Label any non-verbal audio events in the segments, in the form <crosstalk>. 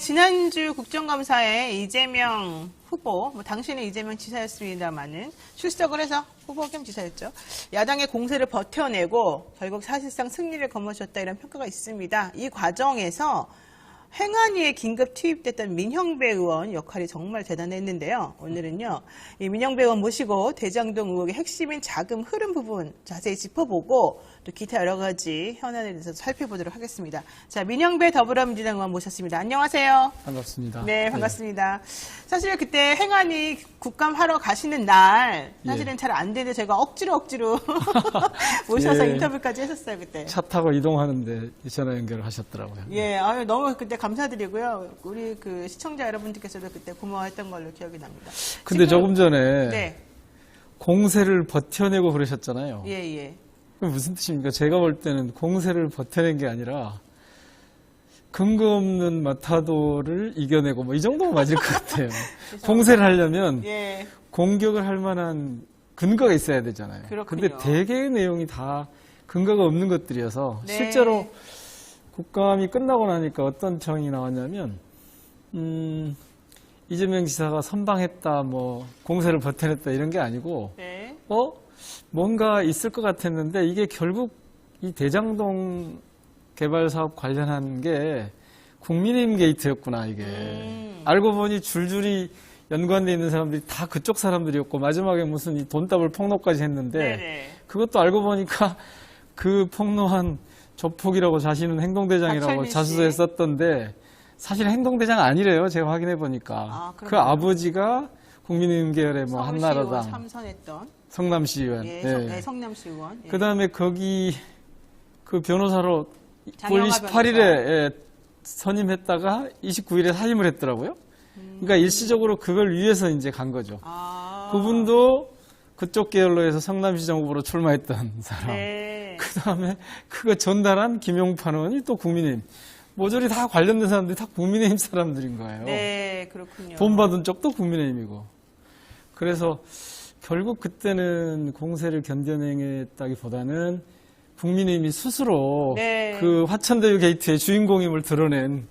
지난주 국정감사에 이재명 후보, 뭐 당신은 이재명 지사였습니다만은 출석을 해서 후보 겸 지사였죠. 야당의 공세를 버텨내고 결국 사실상 승리를 거머쥐었다 이런 평가가 있습니다. 이 과정에서 행안위에 긴급 투입됐던 민형배 의원 역할이 정말 대단했는데요. 오늘은요, 이 민형배 의원 모시고 대장동 의혹의 핵심인 자금 흐름 부분 자세히 짚어보고 또 기타 여러 가지 현안에 대해서 살펴보도록 하겠습니다. 자, 민형배 더불어민주당 의원 모셨습니다. 안녕하세요. 반갑습니다. 네, 반갑습니다. 사실 그때 행안위 국감하러 가시는 날 사실은 예. 잘안 되는데 제가 억지로 억지로 <laughs> <laughs> 모셔서 예. 인터뷰까지 했었어요, 그때. 차 타고 이동하는데 전화 연결을 하셨더라고요. 예, 아유, 너무 그때 감사드리고요. 우리 그 시청자 여러분들께서도 그때 고마워했던 걸로 기억이 납니다. 근데 지금- 조금 전에 네, 공세를 버텨내고 그러셨잖아요. 예, 예. 무슨 뜻입니까? 제가 볼 때는 공세를 버텨낸 게 아니라 근거 없는 마타도를 이겨내고 뭐 이 정도가 맞을 것 같아요. <laughs> 공세를 하려면 예, 공격을 할 만한 근거가 있어야 되잖아요. 그렇군요. 근데 대개의 내용이 다 근거가 없는 것들이어서 네. 실제로 국감이 끝나고 나니까 어떤 청이 나왔냐면 음, 이재명 지사가 선방했다, 뭐 공세를 버텨냈다 이런 게 아니고 네, 어 뭔가 있을 것 같았는데 이게 결국 이 대장동 개발 사업 관련한 게 국민의힘 게이트였구나 이게 음. 알고 보니 줄줄이 연관돼 있는 사람들이 다 그쪽 사람들이었고 마지막에 무슨 이 돈다발 폭로까지 했는데 네, 네. 그것도 알고 보니까 그 폭로한 조폭이라고 자신은 행동대장이라고. 자수서에 썼던데 사실 행동대장 아니래요. 제가 확인해 보니까 아, 그. 아버지가 국민의힘 계열의 뭐 한나라당 참선했던 성남시 의원. 예, 예. 성, 네, 성남시 의원. 예. 그다음에 거기 그 변호사로 9월 장영하 28일에 예, 선임했다가 29일에 사임을 했더라고요. 그러니까 일시적으로 그걸 위해서 이제 간 거죠. 아, 그분도 그쪽 계열로 해서 성남시장 후보로 출마했던 사람. 네. 그 다음에 그거 전달한 김용판 의원이 또 국민의힘. 모조리 다 관련된 사람들이 다 국민의힘 사람들인 거예요. 네, 그렇군요. 돈 받은 쪽도 국민의힘이고. 그래서 결국 그때는 공세를 견뎌내겠다기보다는 국민의힘이 스스로 네. 그 화천대유 게이트의 주인공임을 드러낸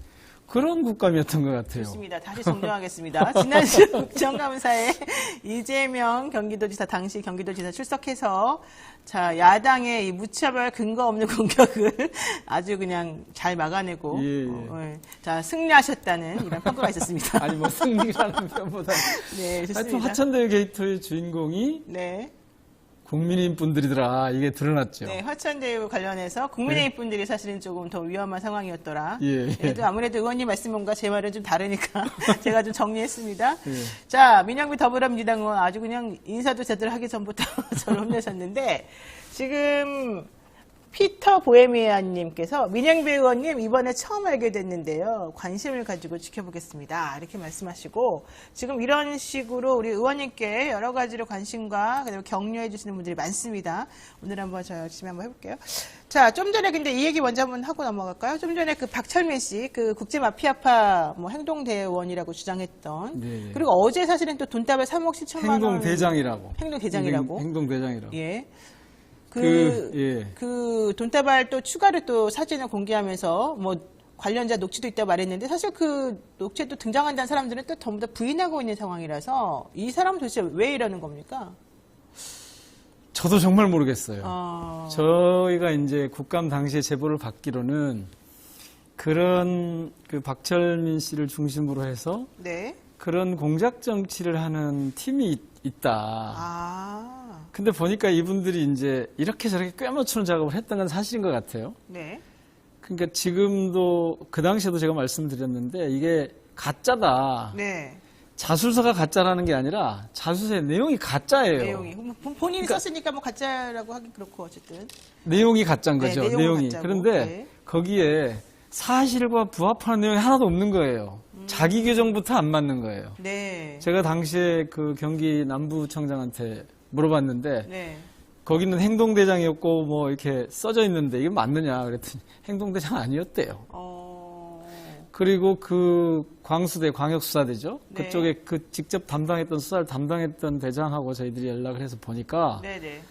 그런 국감이었던 것 같아요. 좋습니다. 다시 정정하겠습니다. <laughs> 지난주 국정감사에 <laughs> 이재명 경기도지사 당시 경기도지사 출석해서 자 야당의 이 무차별 근거 없는 <laughs> 공격을 아주 그냥 잘 막아내고 예, 예. 어, 예. 자 승리하셨다는 이런 평가가 있었습니다. 아니 뭐 승리라는 표보다 네, 하여튼 좋습니다. 화천대유 게이트의 주인공이 네, 국민의힘 분들이더라 이게 드러났죠. 네, 화천대유 관련해서 국민의힘 분들이 사실은 조금 더 위험한 상황이었더라. 예, 예. 그래도 아무래도 의원님 말씀과 제 말은 좀 다르니까 <laughs> 제가 좀 정리했습니다. 예. 자, 민영비 더불어민주당 의원 아주 그냥 인사도 제대로 하기 전부터 <laughs> 저를 혼내셨는데 지금 피터 보헤미안님께서 민영비 의원님 이번에 처음 알게 됐는데요. 관심을 가지고 지켜보겠습니다. 이렇게 말씀하시고 지금 이런 식으로 우리 의원님께 여러 가지로 관심과 그리고 격려해 주시는 분들이 많습니다. 오늘 한번 저 열심히 한번 해볼게요. 자, 좀 전에 근데 이 얘기 먼저 한번 하고 넘어갈까요? 좀 전에 그 박철민 씨, 그 국제마피아파 뭐 행동대원이라고 주장했던 네, 네. 그리고 어제 사실은 또 돈다발 3억 7천만 원 행동대장이라고. 행동대장이라고? 행동, 대장이라고 예. 그, 그, 예. 그 돈다발 또 추가로 또 사진을 공개하면서 뭐 관련자 녹취도 있다고 말했는데 사실 그 녹취에 또 등장한다는 사람들은 또 전부 다 부인하고 있는 상황이라서 이 사람 도대체 왜 이러는 겁니까? 저도 정말 모르겠어요. 어, 저희가 이제 국감 당시에 제보를 받기로는 그런 그 박철민 씨를 중심으로 해서 네. 그런 공작 정치를 하는 팀이 있- 있다. 아, 근데 보니까 이분들이 이제 이렇게 저렇게 꿰맞추는 작업을 했던 건 사실인 것 같아요. 네. 그러니까 지금도 그 당시에도 제가 말씀드렸는데 이게 가짜다. 네. 자술서가 가짜라는 게 아니라 자술서의 내용이 가짜예요. 내용이. 뭐 본- 본인이 그러니까- 썼으니까 뭐 가짜라고 하긴 그렇고 어쨌든. 내용이 가짜인 네, 거죠. 내용은 내용이. 가짜고. 그런데 네. 거기에 사실과 부합하는 내용이 하나도 없는 거예요. 자기 규정부터 안 맞는 거예요. 네. 제가 당시에 그 경기 남부청장한테 물어봤는데 네. 거기는 행동대장이었고 뭐 이렇게 써져 있는데 이게 맞느냐 그랬더니 행동대장 아니었대요. 어, 그리고 그 광수대 광역수사대죠. 네. 그쪽에 그 직접 담당했던 수사를 담당했던 대장하고 저희들이 연락을 해서 보니까 네네.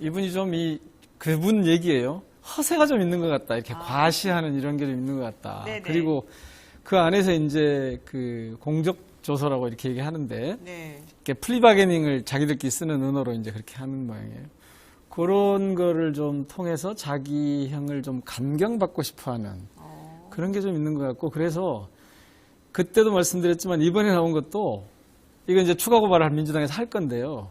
이분이 좀 이 그분 얘기예요. 허세가 좀 있는 것 같다. 이렇게 아. 과시하는 이런 게 좀 있는 것 같다. 네네. 그리고 그 안에서 이제 그 공적 조서라고 이렇게 얘기하는데 네. 이렇게 플리바게닝을 자기들끼리 쓰는 언어로 이제 그렇게 하는 모양이에요. 그런 거를 좀 통해서 자기 형을 좀 감경받고 싶어 하는 어, 그런 게 좀 있는 것 같고 그래서 그때도 말씀드렸지만 이번에 나온 것도 이거 이제 추가 고발을 민주당에서 할 건데요.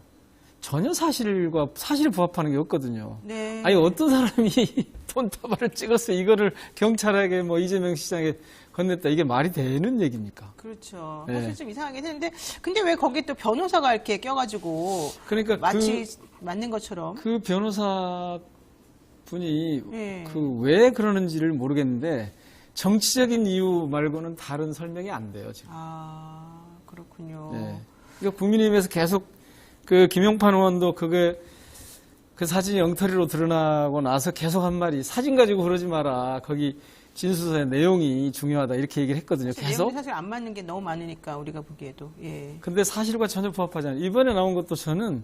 전혀 사실과 사실에 부합하는 게 없거든요. 네. 아니 어떤 사람이 <laughs> 돈 다발을 찍어서 이거를 경찰에게 뭐 이재명 시장에 건넸다 이게 말이 되는 얘기입니까? 그렇죠. 네. 사실 좀 이상하긴 했는데, 근데 왜 거기 또 변호사가 이렇게 껴가지고 그러니까 마치 맞는 것처럼. 그, 그 변호사 분이 네. 그왜 그러는지를 모르겠는데 정치적인 이유 말고는 다른 설명이 안 돼요 지금. 아, 그렇군요. 네. 그러니까 국민의힘에서 계속 그 김용판 의원도 그게 그 사진이 엉터리로 드러나고 나서 계속 한 말이 사진 가지고 그러지 마라. 거기 진술서의 내용이 중요하다. 이렇게 얘기를 했거든요. 사실 계속. 내용이 사실 안 맞는 게 너무 많으니까 우리가 보기에도. 예. 근데 사실과 전혀 부합하지 않아요. 이번에 나온 것도 저는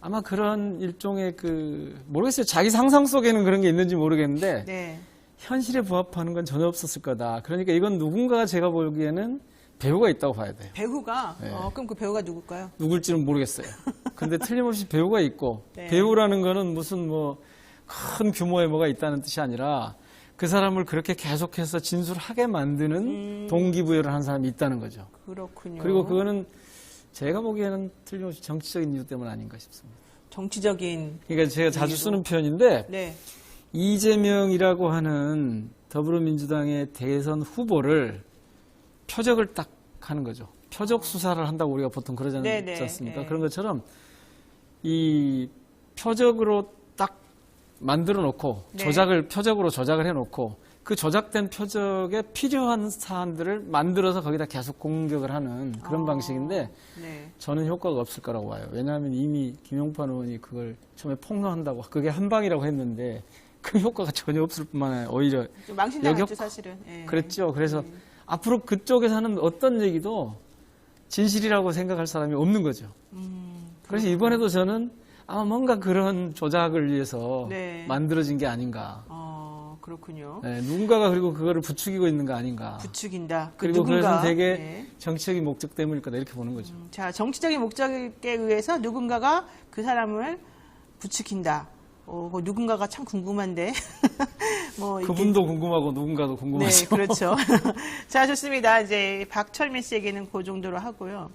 아마 그런 일종의 그 모르겠어요. 자기 상상 속에는 그런 게 있는지 모르겠는데 네. 현실에 부합하는 건 전혀 없었을 거다. 그러니까 이건 누군가가 제가 보기에는 배우가 있다고 봐야 돼요. 배우가 네. 어, 그럼 그 배우가 누굴까요? 누굴지는 모르겠어요. 근데 틀림없이 배우가 있고 <laughs> 네. 배우라는 거는 무슨 뭐 큰 규모의 뭐가 있다는 뜻이 아니라 그 사람을 그렇게 계속해서 진술하게 만드는 음. 동기부여를 하는 사람이 있다는 거죠. 그렇군요. 그리고 그거는 제가 보기에는 틀림없이 정치적인 이유 때문 아닌가 싶습니다. 정치적인 그러니까 제가 자주 이유로. 쓰는 표현인데 네. 이재명이라고 하는 더불어민주당의 대선 후보를 표적을 딱 하는 거죠. 표적 수사를 한다고 우리가 보통 그러지 네네, 않습니까? 네. 그런 것처럼 이 표적으로 딱 만들어 놓고 네. 조작을 표적으로 조작을 해 놓고 그 조작된 표적에 필요한 사안들을 만들어서 거기다 계속 공격을 하는 그런 어. 방식인데 네. 저는 효과가 없을 거라고 봐요. 왜냐하면 이미 김용판 의원이 그걸 처음에 폭로한다고 그게 한 방이라고 했는데 그 효과가 전혀 없을 뿐만 아니라 오히려 좀 망신당했죠 사실은. 예. 그랬죠. 그래서 네. 앞으로 그쪽에서 하는 어떤 얘기도 진실이라고 생각할 사람이 없는 거죠. 음, 그래서 이번에도 저는 아마 뭔가 그런 조작을 위해서 네. 만들어진 게 아닌가. 어, 그렇군요. 네, 누군가가 그리고 그거를 부추기고 있는 거 아닌가. 부추긴다. 그 그리고 누군가. 그것은 되게 네. 정치적인 목적 때문일 거다 이렇게 보는 거죠. 음, 자, 정치적인 목적에 의해서 누군가가 그 사람을 부추긴다. 어, 그 누군가가 참 궁금한데. <laughs> 뭐 이게- 그분도 궁금하고 누군가도 네, 궁금하죠. 그렇죠. <laughs> <laughs> 자, 좋습니다. 이제 박철민 씨에게는 그 정도로 하고요.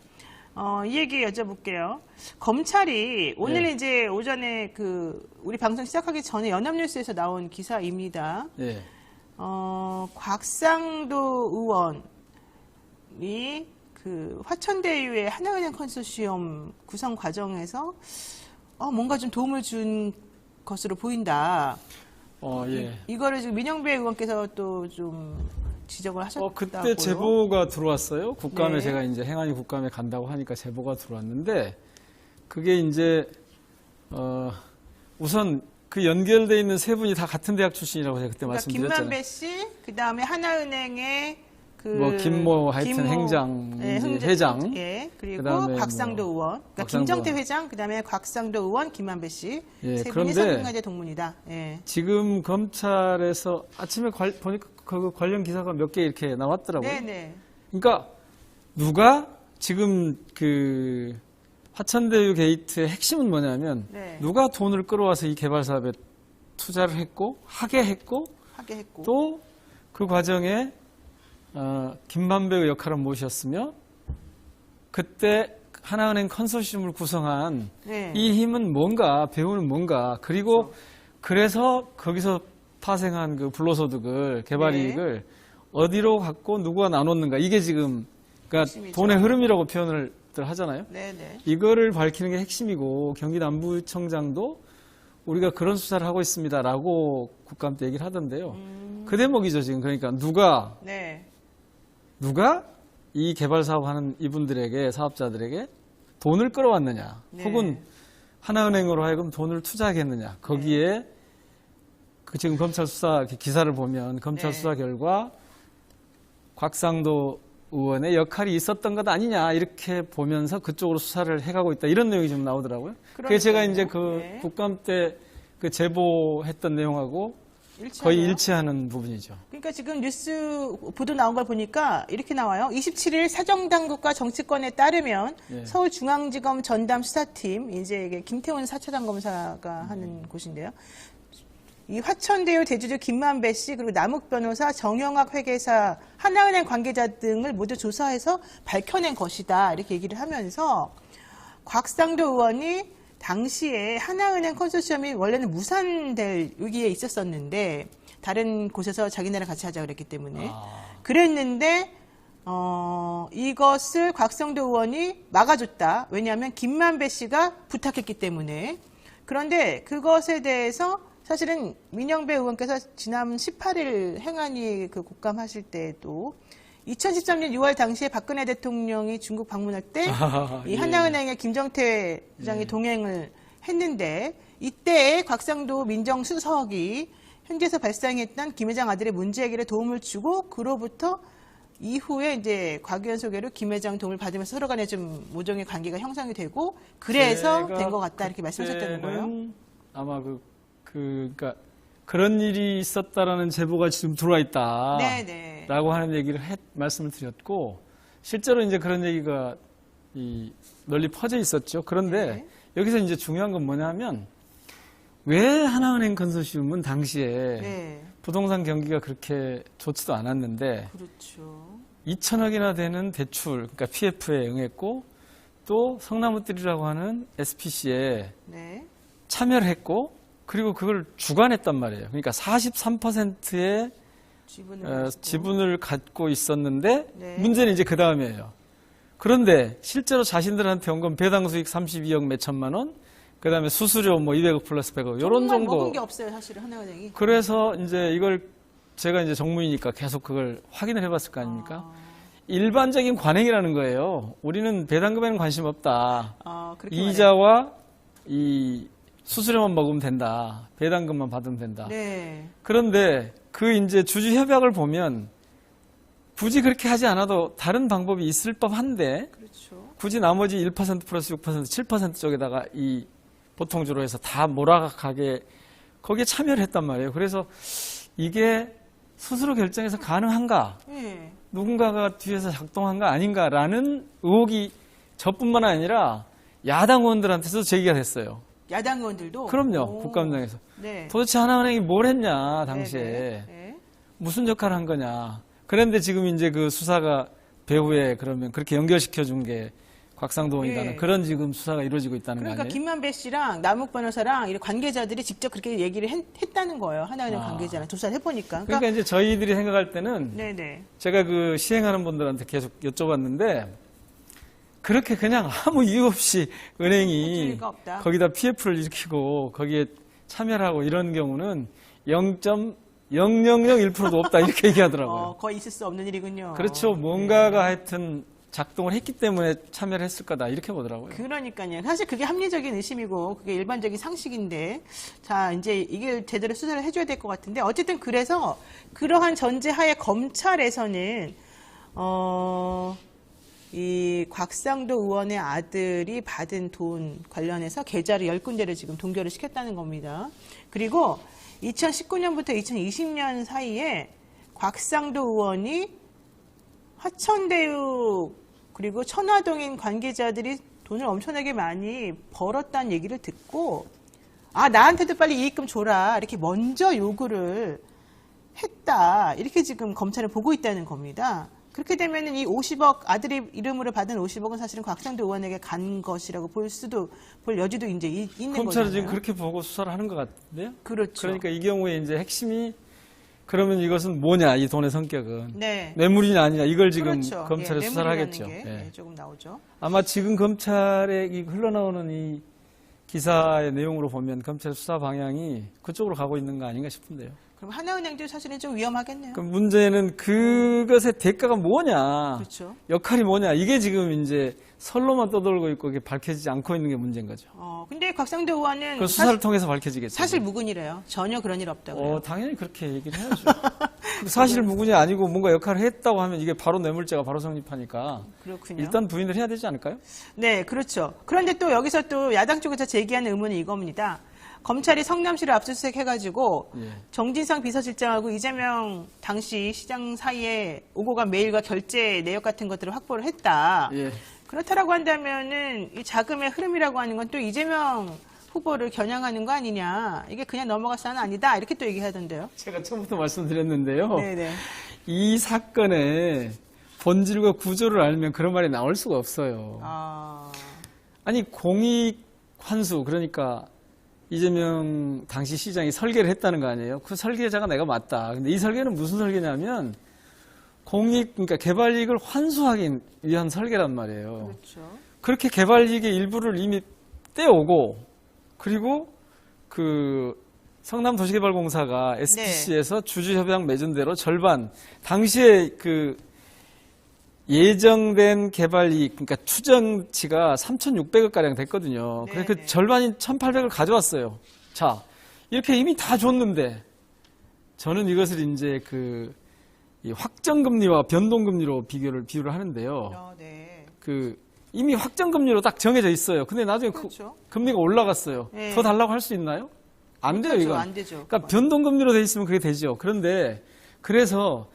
어, 이 얘기 여쭤볼게요. 검찰이 오늘 네. 이제 오전에 그 우리 방송 시작하기 전에 연합뉴스에서 나온 기사입니다. 예. 어, 곽상도 의원이 그 화천대유의 하나은행 컨소시엄 구성 과정에서 어, 뭔가 좀 도움을 준 것으로 보인다. 어, 예. 이거를 지금 민영배 의원께서 또 좀 지적을 하셨다고요. 어, 그때 제보가 들어왔어요. 국감에 네. 제가 이제 행안위 국감에 간다고 하니까 제보가 들어왔는데 그게 이제 어, 우선 그 연결돼 있는 세 분이 다 같은 대학 출신이라고 제가 그때 그러니까 말씀드렸잖아요. 김만배 씨, 그 다음에 하나은행의 그 뭐 김모 하여튼 행장, 예, 행장, 회장. 예, 그리고 그다음에 곽상도 뭐 의원, 그러니까 곽상도 김정태. 회장, 그 다음에 곽상도 의원, 김만배 씨, 예, 세 분이 그런데 성균관대 동문이다. 예. 지금 검찰에서 아침에 관- 보니까 그 관련 기사가 몇 개 이렇게 나왔더라고요. 네 네. 그러니까 누가 지금 그 화천대유 게이트의 핵심은 뭐냐면 네. 누가 돈을 끌어와서 이 개발 사업에 투자를 했고 하게 했고 하게 했고. 또 그 과정에 어, 김만배의 역할은 무엇이었으며 그때 하나은행 컨소시엄을 구성한 네. 이 힘은 뭔가 배우는 뭔가 그리고 그래서 거기서 파생한 그 불로소득을 개발 네. 이익을 어디로 갖고 누구가 나눴는가 이게 지금 그러니까 핵심이죠. 돈의 흐름이라고 표현을 하잖아요. 네네. 이거를 밝히는 게 핵심이고 경기 남부청장도 우리가 그런 수사를 하고 있습니다라고 국감 때 얘기를 하던데요. 음, 그 대목이죠 지금 그러니까 누가 네. 누가 이 개발 사업하는 이분들에게 사업자들에게 돈을 끌어왔느냐, 네. 혹은 하나은행으로 하여금 돈을 투자하겠느냐. 거기에 그 지금 검찰 수사 기사를 보면 검찰 네. 수사 결과 곽상도 의원의 역할이 있었던 것 아니냐 이렇게 보면서 그쪽으로 수사를 해가고 있다 이런 내용이 좀 나오더라고요. 그게 제가. 이제 그 네. 국감 때 그 제보했던 내용하고 일치하네요. 일치하는 부분이죠. 그러니까 지금 뉴스 보도 나온 걸 보니까 이렇게 나와요. 27일 사정당국과 정치권에 따르면 예. 서울중앙지검 전담 수사팀 이제 이게 김태훈 사차장 검사가 하는 음. 곳인데요. 이 화천대유 대주주 김만배 씨 그리고 남욱 변호사 정영학 회계사 하나은행 관계자 등을 모두 조사해서 밝혀낸 것이다 이렇게 얘기를 하면서 곽상도 의원이 당시에 하나은행 컨소시엄이 원래는 무산될 위기에 있었었는데 다른 곳에서 자기네랑 같이 하자 그랬기 때문에 아. 그랬는데 어, 이것을 곽성도 의원이 막아줬다. 왜냐하면 김만배 씨가 부탁했기 때문에. 그런데 그것에 대해서 사실은 민영배 의원께서 지난 18일 행안위 그 국감하실 때도 2013년 6월 당시에 박근혜 대통령이 중국 방문할 때 아, 이 예. 한나은행의 김정태 부장이 동행을 했는데 이때 곽상도 민정수석이 현지에서 발생했던 김 회장 아들의 문제 해결에 도움을 주고 그로부터 이후에 이제 곽의원 소개로 김 회장 도움을 받으면서 서로 간에 좀 모종의 관계가 형성이 되고 그래서 된 것 같다 이렇게 말씀하셨다는 거예요. 아마 그, 그, 그니까 그런 일이 있었다라는 제보가 지금 들어와 있다. 네네. 라고 하는 얘기를 했, 말씀을 드렸고, 실제로 이제 그런 얘기가 이 널리 퍼져 있었죠. 그런데 네. 여기서 이제 중요한 건 뭐냐면, 왜 하나은행 컨소시엄은 당시에 네. 부동산 경기가 그렇게 좋지도 않았는데, 그렇죠. 2천억이나 되는 대출, 그러니까 PF에 응했고, 또 성나무들이라고 하는 SPC에 네. 참여를 했고, 그리고 그걸 주관했단 말이에요. 그러니까 43%의 지분을 어. 지분을 갖고 있었는데 네. 문제는 이제 그 다음이에요. 그런데 실제로 자신들한테 온 건 배당 수익 32억 몇 천만 원, 그 다음에 수수료 뭐 200억 플러스 100억 이런 정도. 먹은 게 없어요 사실은 하나은행이. 그래서 이제 이걸 제가 이제 정무이니까 계속 그걸 확인을 해봤을 거 아닙니까? 아, 일반적인 관행이라는 거예요. 우리는 배당금에는 관심 없다. 아. 이자와 이 수수료만 먹으면 된다. 배당금만 받으면 된다. 네. 그런데 그 이제 주주 협약을 보면 굳이 그렇게 하지 않아도 다른 방법이 있을 법한데 그렇죠. 굳이 나머지 1% 플러스 6% 7% 쪽에다가 이 보통주로 해서 다 몰아가게 거기에 참여를 했단 말이에요. 그래서 이게 스스로 결정해서 가능한가? 네. 누군가가 뒤에서 작동한가 아닌가라는 의혹이 저뿐만 아니라 야당 의원들한테도 제기가 됐어요. 야당 의원들도. 그럼요. 오. 국감장에서. 네. 도대체 하나은행이 뭘 했냐, 당시에. 네, 네. 무슨 역할을 한 거냐. 그런데 지금 이제 그 수사가 배후에 그러면 그렇게 연결시켜 준 게 곽상도원이라는 예. 그런 지금 수사가 이루어지고 있다는 그러니까 거 아니에요? 김만배 씨랑 남욱 변호사랑 이 관계자들이 직접 그렇게 얘기를 했, 다는 거예요. 하나은행 아. 관계자랑 조사를 해보니까. 그러니까 이제 저희들이 생각할 때는 네네. 제가 그 시행하는 분들한테 계속 여쭤봤는데 그렇게 그냥 아무 이유 없이 은행이. 거기다 PF를 일으키고 거기에 참여를 하고 이런 경우는 0.0001%도 없다 이렇게 얘기하더라고요. 어, 거의 있을 수 없는 일이군요. 그렇죠. 뭔가가 하여튼 작동을 했기 때문에 참여를 했을 거다 이렇게 보더라고요. 그러니까요. 사실 그게 합리적인 의심이고 그게 일반적인 상식인데 자 이제 이게 제대로 수사를 해줘야 될 것 같은데 어쨌든 그래서 그러한 전제하에 검찰에서는 어. 이 곽상도 의원의 아들이 받은 돈 관련해서 계좌를 열 군데를 지금 동결을 시켰다는 겁니다. 그리고 2019년부터 2020년 사이에 곽상도 의원이 화천대유 그리고 천화동인 관계자들이 돈을 엄청나게 많이 벌었다는 얘기를 듣고 아 나한테도 빨리 이익금 줘라 이렇게 먼저 요구를 했다 이렇게 지금 검찰을 보고 있다는 겁니다. 그렇게 되면은 이 50억 아들의 이름으로 받은 50억은 사실은 곽상도 의원에게 간 것이라고 볼 수도 볼 여지도 이제 이- 있는 거잖아요. 검찰은 지금 그렇게 보고 수사를 하는 것 같은데요. 그렇죠. 그러니까 이 경우에 이제 핵심이 그러면 이것은 뭐냐 이 돈의 성격은 네. 뇌물이냐 아니냐 이걸 지금 그렇죠. 검찰에 예, 수사를 하겠죠. 게, 예. 예, 조금 나오죠. 아마 지금 검찰에 이 흘러나오는 이 기사의 내용으로 보면 검찰 수사 방향이 그쪽으로 가고 있는 거 아닌가 싶은데요. 그럼 하나은행도 사실은 좀 위험하겠네요. 그 문제는 그것의 대가가 뭐냐, 그렇죠. 역할이 뭐냐 이게 지금 이제 설로만 떠돌고 있고 이게 밝혀지지 않고 있는 게 문제인 거죠. 어, 근데 곽상도 의원은 그 수사를 통해서 밝혀지겠죠. 사실 무근이래요. 전혀 그런 일 없다고요. 어, 당연히 그렇게 얘기를 해야죠. 그 사실 무근이 아니고 뭔가 역할을 했다고 하면 이게 바로 뇌물죄가 바로 성립하니까 그렇군요. 일단 부인을 해야 되지 않을까요? 네, 그렇죠. 그런데 또 여기서 또 야당 쪽에서 제기하는 의문은 이겁니다. 검찰이 성남시를 압수수색 해가지고 예. 정진상 비서실장하고 이재명 당시 시장 사이에 오고 간 메일과 결제 내역 같은 것들을 확보를 했다. 예. 그렇다라고 한다면은 이 자금의 흐름이라고 하는 건 또 이재명 후보를 겨냥하는 거 아니냐. 이게 그냥 사안은 아니다. 이렇게 또 얘기하던데요. 제가 처음부터 말씀드렸는데요. 네네. 이 사건의 본질과 구조를 알면 그런 말이 나올 수가 없어요. 아, 아니 공익 환수 그러니까 이재명 당시 시장이 설계를 했다는 거 아니에요? 그 설계자가 내가 맞다. 근데 이 설계는 무슨 설계냐면 공익 그러니까 개발 이익을 환수하기 위한 설계란 말이에요. 그렇죠. 그렇게 개발 이익의 일부를 이미 떼오고 그리고 그 성남 도시개발공사가 SPC에서 주주협약 맺은 대로 절반 당시에 그 예정된 개발 이익 그러니까 추정치가 3,600억 가량 됐거든요. 네, 그래서 그 네. 절반인 1,800을 가져왔어요. 자 이렇게 이미 다 줬는데 저는 이것을 이제 그 이 확정금리와 변동금리로 비교를 비유를 하는데요. 어, 네. 그 이미 확정금리로 딱 정해져 있어요. 근데 나중에 그 그렇죠. 금리가 올라갔어요. 네. 더 달라고 할 수 있나요? 안 돼요, 그렇죠. 이건. 안 되죠. 그러니까 변동금리로 돼 있으면 그게 되죠. 그런데 그래서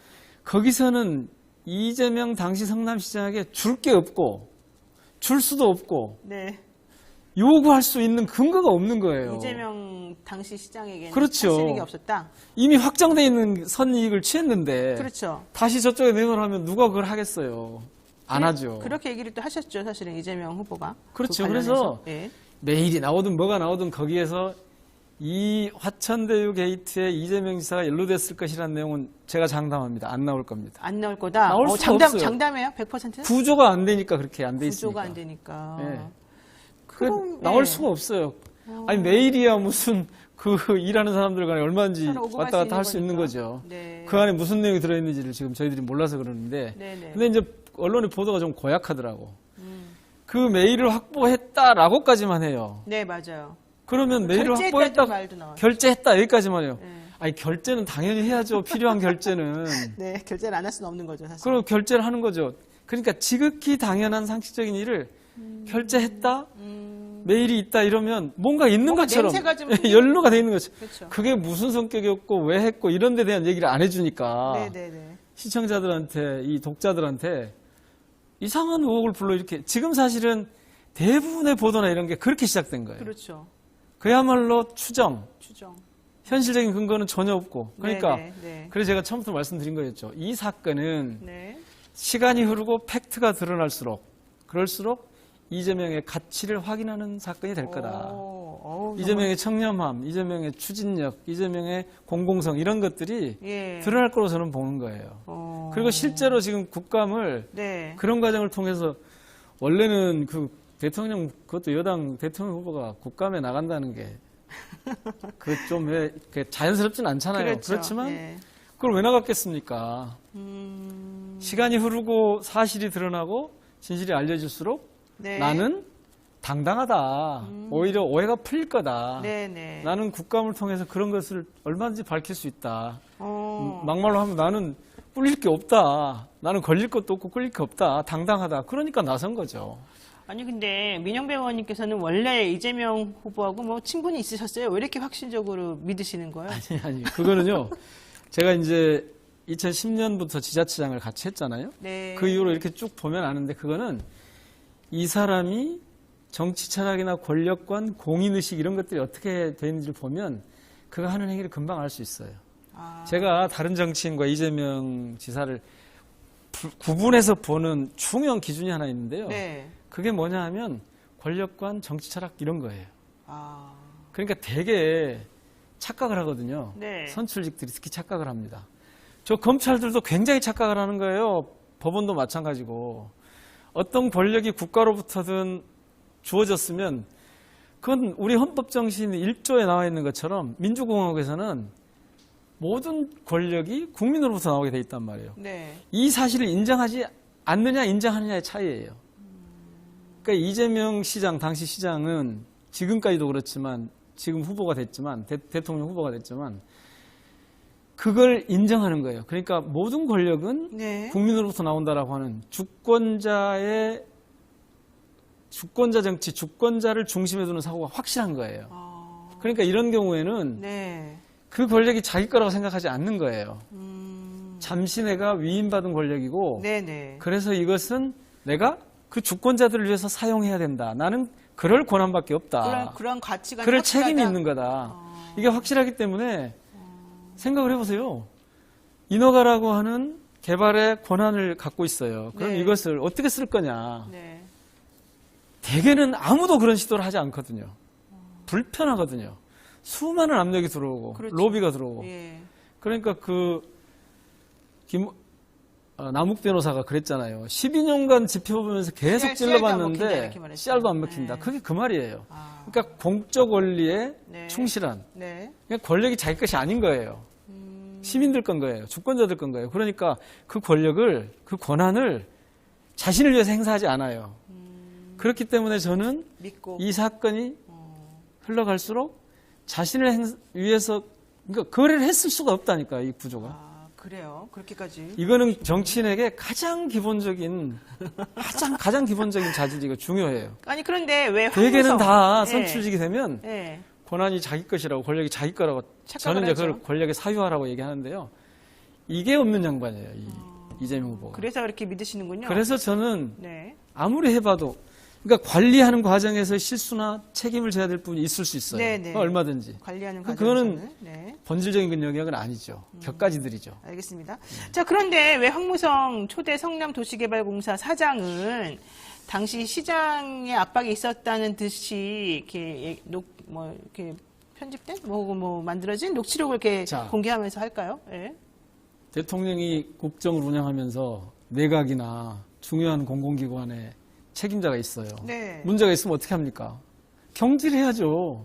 거기서는 이재명 당시 성남시장에게 줄 게 없고 줄 수도 없고 네. 요구할 수 있는 근거가 없는 거예요. 이재명 당시 시장에게는 그렇죠. 게 없었다. 이미 확정돼 있는 선이익을 취했는데 그렇죠. 다시 저쪽에 내놓으라면 누가 그걸 하겠어요? 안 하죠. 그렇게 얘기를 또 하셨죠, 사실은 이재명 후보가. 그렇죠. 그. 그래서 예. 메일이 나오든 뭐가 나오든 거기에서 이 화천대유 게이트에 이재명 지사가 연루됐을 것이라는 내용은 제가 장담합니다. 안 나올 겁니다. 안 나올 거다. 나올 어, 장담, 없어요. 장담해요? 100%? 구조가 안 되니까 그렇게 안 돼 있으니까. 구조가 안 되니까. 예. 그 나올 예. 수가 없어요. 아니 메일이야 무슨 그 <laughs> 일하는 사람들 간에 얼마인지 왔다 갔다 할 수 있는. 거죠. 네. 그 안에 무슨 내용이 들어있는지를 지금 저희들이 몰라서 그러는데 네네. 근데 이제 언론의 보도가 좀 고약하더라고. 음. 그 메일을 확보했다라고까지만 해요. 네, 맞아요. 그러면 메일을 확보했다. 결제했다 여기까지만 해요. 네. 아니 결제는 당연히 해야죠. 필요한 결제는. <laughs> 네, 결제를 안 할 수는 없는 거죠, 사실. 그럼 결제를 하는 거죠. 그러니까 지극히 당연한 상식적인 일을 결제했다, 음, 메일이 있다 이러면 뭔가 있는 뭔가 것처럼 냄새가 좀 <laughs> 예, 연루가 돼 있는 거죠. 그렇죠. 그게 무슨 성격이었고 왜 했고 이런 데 대한 얘기를 안 해주니까 네네네. 시청자들한테 이 독자들한테 이상한 의혹을 불러 이렇게 지금 사실은 대부분의 보도나 이런 게 그렇게 시작된 거예요. 그렇죠. 그야말로 추정, 추정. 현실적인 근거는 전혀 없고 그러니까 네네, 네. 그래서 제가 처음부터 말씀드린 거였죠. 이 사건은 네. 시간이 흐르고 팩트가 드러날수록 그럴수록 이재명의 가치를 확인하는 사건이 될 거다. 오, 어우, 이재명의 청렴함, 이재명의 추진력, 이재명의 공공성 이런 것들이 예. 드러날 거로 저는 보는 거예요. 어, 그리고 실제로 지금 국감을 네. 그런 과정을 통해서 원래는 그 대통령 그것도 여당 대통령 후보가 국감에 나간다는 게 <laughs> 그좀왜 자연스럽진 않잖아요. 그렇죠. 그렇지만 예. 그걸 왜 나갔겠습니까? 음, 시간이 흐르고 사실이 드러나고 진실이 알려질수록 네. 나는 당당하다. 오히려 오해가 풀릴 거다. 네네. 나는 국감을 통해서 그런 것을 얼마든지 밝힐 수 있다. 어, 음, 막말로 하면 나는 꿀릴 게 없다. 나는 걸릴 것도 없고 꿀릴 게 없다. 당당하다. 그러니까 나선 거죠. 아니 근데 민영배 의원님께서는 원래 이재명 후보하고 뭐 친분이 있으셨어요? 왜 이렇게 확신적으로 믿으시는 거예요? 아니, 아니. 그거는요. <laughs> 제가 이제 2010년부터 지자체장을 같이 했잖아요. 네. 그 이후로 이렇게 쭉 보면 아는데 그거는 이 사람이 정치 철학이나 권력관, 공인의식 이런 것들이 어떻게 되는지를 보면 그가 하는 행위를 금방 알 수 있어요. 아, 제가 다른 정치인과 이재명 지사를 부- 구분해서 보는 중요한 기준이 하나 있는데요. 네. 그게 뭐냐 하면 권력관, 정치 철학 이런 거예요. 아, 그러니까 되게 착각을 하거든요. 네. 선출직들이 특히 착각을 합니다. 저 검찰들도 굉장히 착각을 하는 거예요. 법원도 마찬가지고. 어떤 권력이 국가로부터든 주어졌으면 그건 우리 헌법 정신 1조에 나와 있는 것처럼 민주공화국에서는 모든 권력이 국민으로부터 나오게 돼 있단 말이에요. 네. 이 사실을 인정하지 않느냐 인정하느냐의 차이예요. 그러니까 이재명 시장 당시 시장은 지금까지도 그렇지만 지금 후보가 됐지만 대, 대통령 후보가 됐지만 그걸 인정하는 거예요. 그러니까 모든 권력은 네. 국민으로부터 나온다라고 하는 주권자의 주권자 정치, 주권자를 중심에 두는 사고가 확실한 거예요. 아, 그러니까 이런 경우에는 네. 그 권력이 자기 거라고 생각하지 않는 거예요. 음. 잠시 내가 위임받은 권력이고 네네. 그래서 이것은 내가 그 주권자들을 위해서 사용해야 된다. 나는 그럴 권한밖에 없다. 그런 그런 가치가 그럴 책임이 있는 거다. 이게 확실하기 때문에 생각을 해보세요. 인허가라고 하는 개발의 권한을 갖고 있어요. 그럼 네. 이것을 어떻게 쓸 거냐. 네. 대개는 아무도 그런 시도를 하지 않거든요. 불편하거든요. 수많은 압력이 들어오고 그렇죠. 로비가 들어오고. 예. 그러니까 그 김, 어, 남욱 변호사가 그랬잖아요. 12년간 지켜보면서 계속 찔러봤는데. 씨알도 안 먹힌다. 네. 그게 그 말이에요. 아. 그러니까 공적 원리에 네. 충실한 네. 그냥 권력이 자기 것이 아닌 거예요. 음. 시민들 건 거예요. 주권자들 건 거예요. 그러니까 그 권력을 그 권한을 자신을 위해서 행사하지 않아요. 음. 그렇기 때문에 저는 믿고. 이 사건이 어. 흘러갈수록 자신을 행- 위해서 그러니까 거래를 했을 수가 없다니까 이 구조가. 아 그래요. 그렇게까지. 이거는 정치인에게 가장 기본적인 가장 가장 기본적인 자질이고 중요해요. 아니 그런데 왜 대개는 황무성- 다 네. 선출직이 되면 네. 권한이 자기 것이라고 권력이 자기 거라고 저는 이제 그걸. 권력의 사유화라고 얘기하는데요. 이게 없는 양반이에요. 이, 이재명 후보가. 어. 그래서 그렇게 믿으시는군요. 그래서 저는 네. 아무리 해봐도 그러니까 관리하는 과정에서 실수나 책임을 져야 될 부분이 있을 수 있어요. 네, 네. 얼마든지 관리하는 그- 과정에서는. 그거는 네. 본질적인 영역은 아니죠. 음. 격가지들이죠. 알겠습니다. 자, 그런데 왜 황무성 초대 성남 도시개발공사 사장은 당시 시장의 압박이 있었다는 듯이 이렇게 예- 녹, 뭐, 이렇게 편집된? 뭐, 뭐, 만들어진 녹취록을 이렇게 자. 공개하면서 할까요? 예. 대통령이 국정을 운영하면서 내각이나 중요한 공공기관에 책임자가 있어요. 네. 문제가 있으면 어떻게 합니까? 경질해야죠.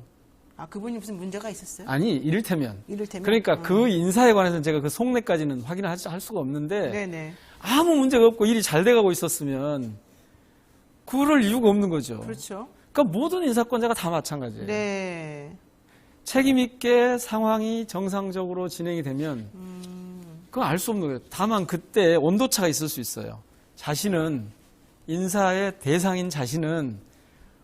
아, 그분이 무슨 문제가 있었어요? 아니 이를테면 이를테면. 그러니까 음. 그 인사에 관해서는 제가 그 속내까지는 확인을 할, 수- 할 수가 없는데 네네. 아무 문제가 없고 일이 잘 돼가고 있었으면 그럴 이유가 없는 거죠. 그렇죠. 그러니까 모든 인사권자가 다 마찬가지예요. 네. 책임 있게 상황이 정상적으로 진행이 되면 음, 그건 알 수 없는 거예요. 다만 그때 온도차가 있을 수 있어요. 자신은 인사의 대상인 자신은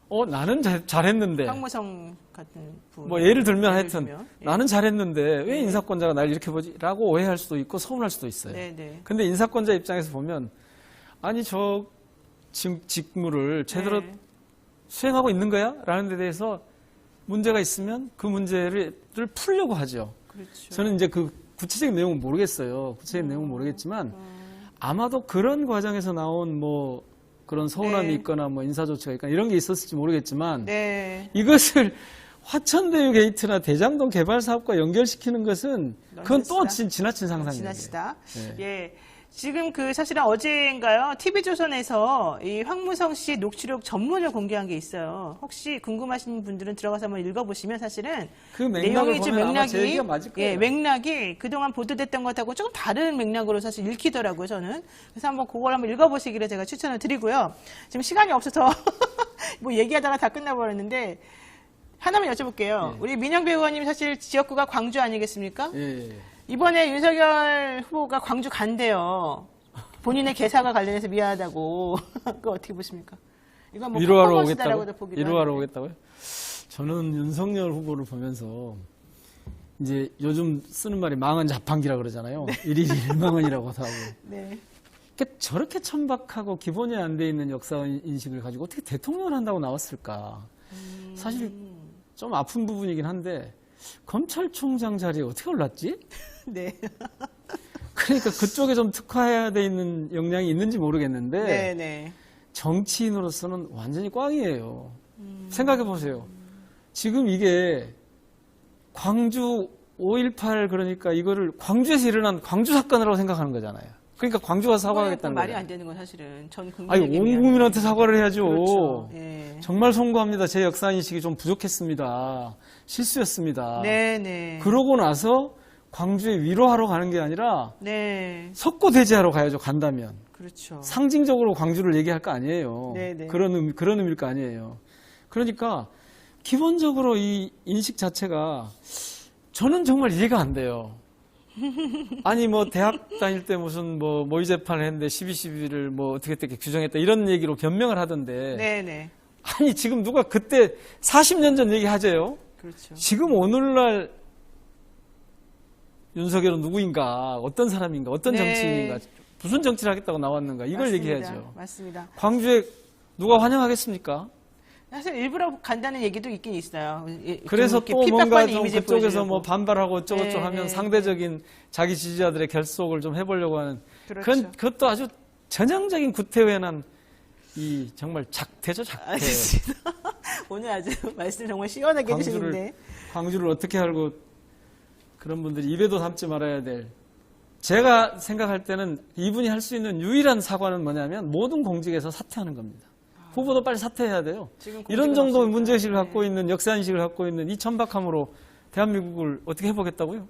어 나는 잘, 잘했는데 황무성 같은 분. 뭐 예를 들면 하여튼 들면. 예. 나는 잘했는데 왜 네. 인사권자가 날 이렇게 보지라고 오해할 수도 있고 서운할 수도 있어요. 네 네. 근데 인사권자 입장에서 보면 아니 저 직- 직무를 제대로 네. 수행하고 있는 거야? 라는 데 대해서 문제가 있으면 그 문제를 풀려고 하죠. 그렇죠. 저는 이제 그 구체적인 내용은 모르겠어요. 구체적인 내용은 모르겠지만 아마도 그런 과정에서 나온 뭐 그런 서운함이 네. 있거나 뭐 인사 조치가 있거나 이런 게 있었을지 모르겠지만 네. 이것을 화천대유 게이트나 대장동 개발 사업과 연결시키는 것은 그건 또. 진- 지나친 상상이에요. 지나치다. 네. 예. 지금 그 사실은 어제인가요? TV조선에서 이 황무성 씨 녹취록 전문을 공개한 게 있어요. 혹시 궁금하신 분들은 들어가서 한번 읽어보시면 사실은 그 얘기가 맞을 거예요. 예, 맥락이 그동안 보도됐던 것하고 조금 다른 맥락으로 사실 읽히더라고요, 저는. 그래서 한번 그걸 한번 읽어보시기를 제가 추천을 드리고요. 지금 시간이 없어서 <laughs> 뭐 얘기하다가 다 끝나버렸는데 하나만 여쭤볼게요. 예. 우리 민영배 의원님 사실 지역구가 광주 아니겠습니까? 예, 예. 이번에 윤석열 후보가 광주 간대요. 본인의 개사가 관련해서 미안하다고. <laughs> 그거 어떻게 보십니까? 이건 뭐 위로하러 오겠다고? 위로하러 하는데. 오겠다고요? 저는 윤석열 후보를 보면서 이제 요즘 쓰는 말이 망한 자판기라 그러잖아요. 일일이 일망언이라고 하고. <laughs> 네. 그러니까 저렇게 천박하고 기본이 안 돼 있는 역사 인식을 가지고 어떻게 대통령을 한다고 나왔을까? 사실 좀 아픈 부분이긴 한데 검찰총장 자리에 어떻게 올랐지? <laughs> 네. 그러니까 그쪽에 좀 특화해야 돼 있는 역량이 있는지 모르겠는데 네, 네. 정치인으로서는 완전히 꽝이에요. 생각해 보세요. 지금 이게 광주 5.18 그러니까 이거를 광주에서 일어난 광주 사건이라고 생각하는 거잖아요. 그러니까 광주가 사과하겠다는 말이 거예요. 안 되는 건 사실은 전 아니 국민에게 온. 국민한테 사과를 해야죠. 그렇죠. 예. 정말 송구합니다. 제 역사 인식이 좀 부족했습니다. 실수였습니다. 네, 네. 그러고 나서 광주에 위로하러 가는 게 아니라 네. 석고 대지하러 가야죠. 간다면 그렇죠. 상징적으로 광주를 얘기할 거 아니에요. 네네. 그런 의미, 그런 의미일 거 아니에요. 그러니까 기본적으로 이 인식 자체가 저는 정말 이해가 안 돼요. 아니 뭐 대학 다닐 때 무슨 뭐 모의 재판을 했는데 12.12를 뭐 어떻게 어떻게 규정했다 이런 얘기로 변명을 하던데 네, 네. 아니 지금 누가 그때 40년 전 얘기 하재요? 그렇죠. 지금 오늘날 윤석열은 누구인가, 어떤 사람인가, 어떤 네. 정치인인가, 무슨 정치를 하겠다고 나왔는가 이걸 맞습니다. 얘기해야죠. 맞습니다. 광주에 누가 환영하겠습니까? 사실 일부러 간다는 얘기도 있긴 있어요. 이- 그래서 좀또 뭔가 좀 그쪽에서 보여주려고. 뭐 반발하고 어쩌고저쩌고 네, 하면 네, 상대적인 자기 지지자들의 결속을 좀 해보려고 하는 그렇죠. 그건 그것도 아주 전형적인 구태에 난이 정말 작태죠 작태. 알겠습니다. <laughs> 오늘 아주 말씀 정말 시원하게 광주를 해주시는데. 광주를 어떻게 알고 그런 분들이 입에도 담지 말아야 될. 제가 생각할 때는 이분이 할 수 있는 유일한 사과는 뭐냐면 모든 공직에서 사퇴하는 겁니다. 후보도 빨리 사퇴해야 돼요. 이런 정도. 문제의식을 네. 갖고 있는 역사인식을 갖고 있는 이 천박함으로 대한민국을 어떻게 해보겠다고요?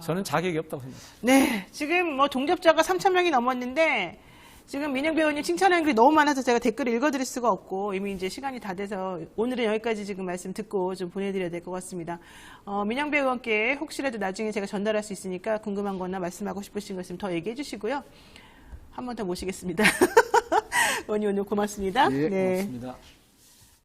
저는 자격이 없다고 생각합니다. 네, 지금 뭐 동접자가 3천 명이 넘었는데 지금 민영 배우님 칭찬하는 글이 너무 많아서 제가 댓글을 읽어드릴 수가 없고 이미 이제 시간이 다 돼서 오늘은 여기까지 지금 말씀 듣고 좀 보내드려야 될 것 같습니다. 어, 민영 배우님께 혹시라도 나중에 제가 전달할 수 있으니까 궁금한 거나 말씀하고 싶으신 거 있으면 더 얘기해 주시고요. 한 번 더 모시겠습니다. <laughs> 원희 오늘 고맙습니다. 예, 네. 고맙습니다.